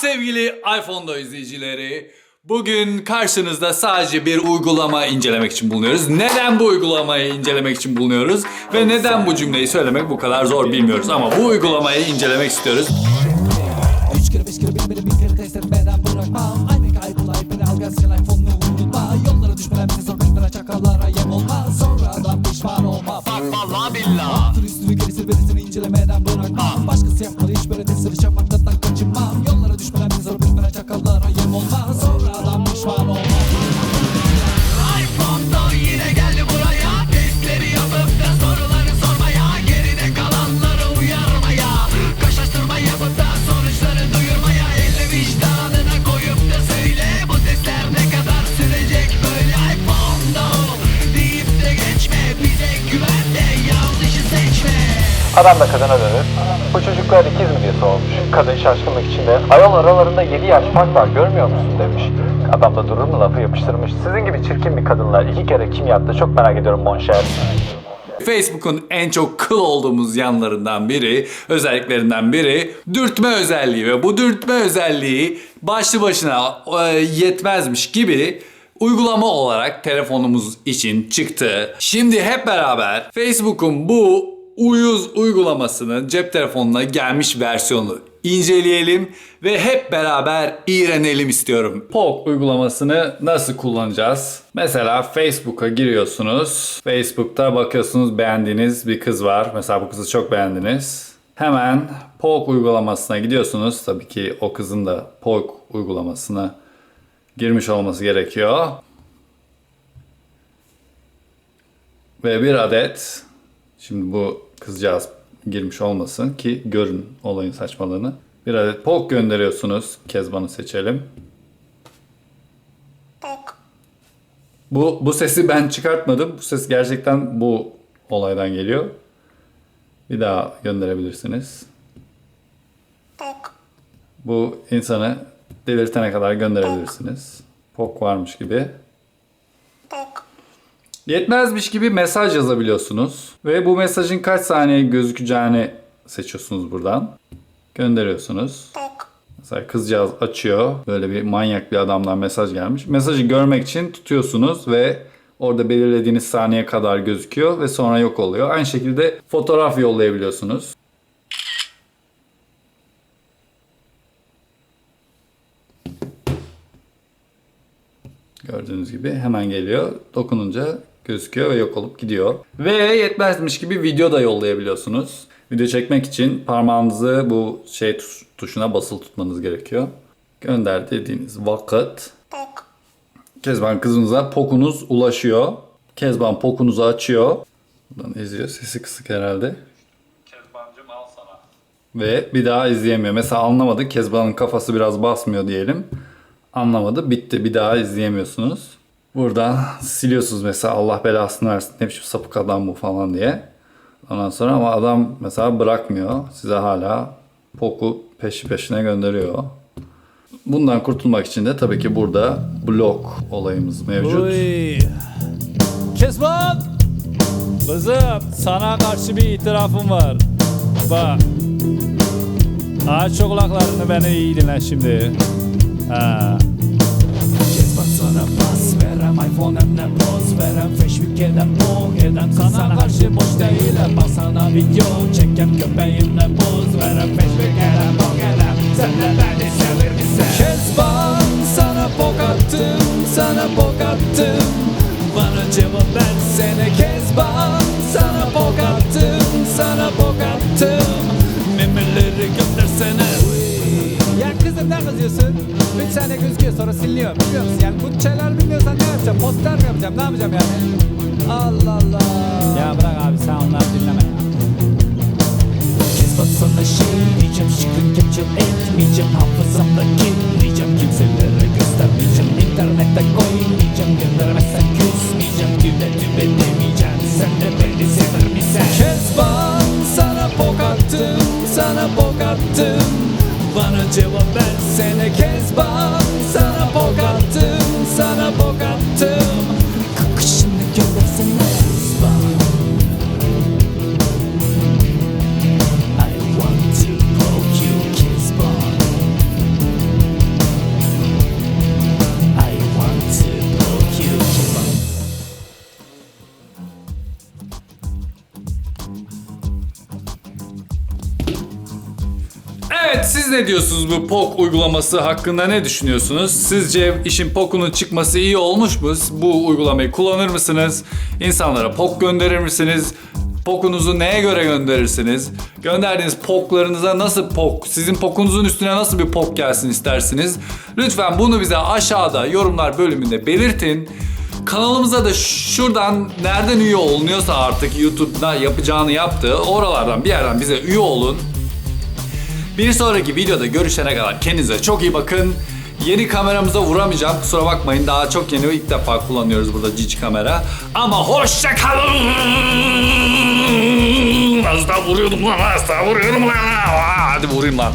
sevgili iPhone'da izleyicileri. Bugün karşınızda sadece bir uygulama incelemek için bulunuyoruz. Neden bu uygulamayı incelemek için bulunuyoruz? Ve neden bu cümleyi söylemek bu kadar zor bilmiyoruz ama bu uygulamayı incelemek istiyoruz. Üç kere beş kere bin beni bin kere kaysırmadan bırakmam Aynı kaybolay beni al gaz gelen fonunu unutma Yollara düşmeden bize sor düşmeden çakallara yem olma Sonradan pişman olma. Adam da kadına dönüp bu çocuklar ikiz mi diye sormuş. Kadın şaşkınlık içinde ayol aralarında 7 yaş fark var görmüyor musun demiş. Adam da durur mu lafı yapıştırmış. Sizin gibi çirkin bir kadınlar iki kere kim yaptı çok merak ediyorum monşer. Facebook'un en çok kıl olduğumuz yanlarından biri, özelliklerinden biri dürtme özelliği ve bu dürtme özelliği başlı başına e, yetmezmiş gibi uygulama olarak telefonumuz için çıktı. Şimdi hep beraber Facebook'un bu uyuz uygulamasının cep telefonuna gelmiş versiyonu inceleyelim ve hep beraber iğrenelim istiyorum. Pog uygulamasını nasıl kullanacağız? Mesela Facebook'a giriyorsunuz. Facebook'ta bakıyorsunuz beğendiğiniz bir kız var. Mesela bu kızı çok beğendiniz. Hemen Pog uygulamasına gidiyorsunuz. Tabii ki o kızın da Pog uygulamasına girmiş olması gerekiyor. Ve bir adet Şimdi bu kızcağız girmiş olmasın ki görün olayın saçmalığını. Bir adet pok gönderiyorsunuz. Kezban'ı seçelim. Bu, bu sesi ben çıkartmadım. Bu ses gerçekten bu olaydan geliyor. Bir daha gönderebilirsiniz. Bu insanı delirtene kadar gönderebilirsiniz. Pok varmış gibi. Yetmezmiş gibi mesaj yazabiliyorsunuz. Ve bu mesajın kaç saniye gözükeceğini seçiyorsunuz buradan. Gönderiyorsunuz. Mesela kızcağız açıyor. Böyle bir manyak bir adamdan mesaj gelmiş. Mesajı görmek için tutuyorsunuz ve orada belirlediğiniz saniye kadar gözüküyor ve sonra yok oluyor. Aynı şekilde fotoğraf yollayabiliyorsunuz. Gördüğünüz gibi hemen geliyor. Dokununca gözüküyor ve yok olup gidiyor. Ve yetmezmiş gibi video da yollayabiliyorsunuz. Video çekmek için parmağınızı bu şey tuş- tuşuna basılı tutmanız gerekiyor. Gönder dediğiniz vakit Kezban kızınıza pokunuz ulaşıyor. Kezban pokunuzu açıyor. Buradan izliyor. Sesi kısık herhalde. Kezbancım al sana. Ve bir daha izleyemiyor. Mesela anlamadı. Kezban'ın kafası biraz basmıyor diyelim. Anlamadı. Bitti. Bir daha izleyemiyorsunuz. Buradan siliyorsunuz mesela Allah belasını versin. Ne biçim sapık adam bu falan diye. Ondan sonra ama adam mesela bırakmıyor. Size hala poku peşi peşine gönderiyor. Bundan kurtulmak için de tabii ki burada blok olayımız mevcut. Uy. Kezban! Kızım sana karşı bir itirafım var. Bak. Aç kulaklarını beni iyi dinle şimdi. Ha. De poz verem Teşvik eden bok eden Sana karşı boş değilim Bak sana video. Çekem köpeğimle poz verem Teşvik eden bok eden Sen de beni sevir misin? Kezban sana bok attım Sana bok attım. Bana cevap versene Kezban ya kızım ne kızıyorsun? 3 saniye gözüküyor sonra siliniyor biliyor musun? Yani bu şeyler bilmiyorsan ne yapacağım? Poster mi yapacağım? Ne yapacağım yani? Allah Allah. Ya Evet siz ne diyorsunuz bu POK uygulaması hakkında ne düşünüyorsunuz? Sizce işin POK'unun çıkması iyi olmuş mu? Bu uygulamayı kullanır mısınız? İnsanlara POK gönderir misiniz? POK'unuzu neye göre gönderirsiniz? Gönderdiğiniz POK'larınıza nasıl POK, sizin POK'unuzun üstüne nasıl bir POK gelsin istersiniz? Lütfen bunu bize aşağıda yorumlar bölümünde belirtin. Kanalımıza da şuradan nereden üye olunuyorsa artık YouTube'da yapacağını yaptı. Oralardan bir yerden bize üye olun. Bir sonraki videoda görüşene kadar kendinize çok iyi bakın. Yeni kameramıza vuramayacağım kusura bakmayın daha çok yeni ilk defa kullanıyoruz burada cici kamera. Ama hoşça kalın. Az daha vuruyordum lan az daha vuruyorum lan. Hadi vurayım lan.